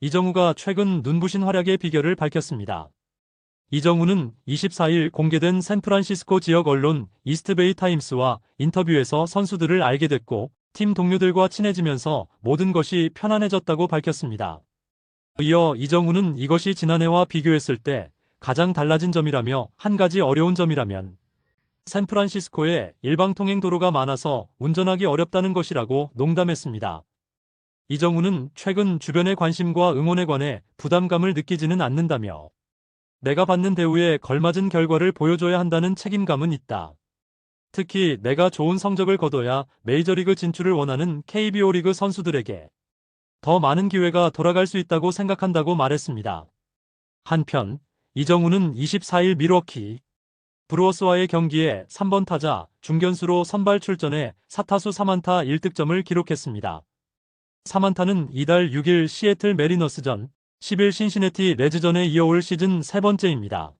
이정우가 최근 눈부신 활약의 비결을 밝혔습니다. 이정우는 24일 공개된 샌프란시스코 지역 언론 이스트베이 타임스와 인터뷰에서 선수들을 알게 됐고 팀 동료들과 친해지면서 모든 것이 편안해졌다고 밝혔습니다. 이어 이정우는 이것이 지난해와 비교했을 때 가장 달라진 점이라며 한 가지 어려운 점이라면 샌프란시스코에 일방통행 도로가 많아서 운전하기 어렵다는 것이라고 농담했습니다. 이정우는 최근 주변의 관심과 응원에 관해 부담감을 느끼지는 않는다며 내가 받는 대우에 걸맞은 결과를 보여줘야 한다는 책임감은 있다. 특히 내가 좋은 성적을 거둬야 메이저리그 진출을 원하는 KBO 리그 선수들에게 더 많은 기회가 돌아갈 수 있다고 생각한다고 말했습니다. 한편 이정우는 24일 밀워키 브루어스와의 경기에 3번 타자 중견수로 선발 출전해 4타수 3안타 1득점을 기록했습니다. 3안타는 이달 6일 시애틀 메리너스전 10일 신시내티 레즈전에 이어올 시즌 세 번째입니다.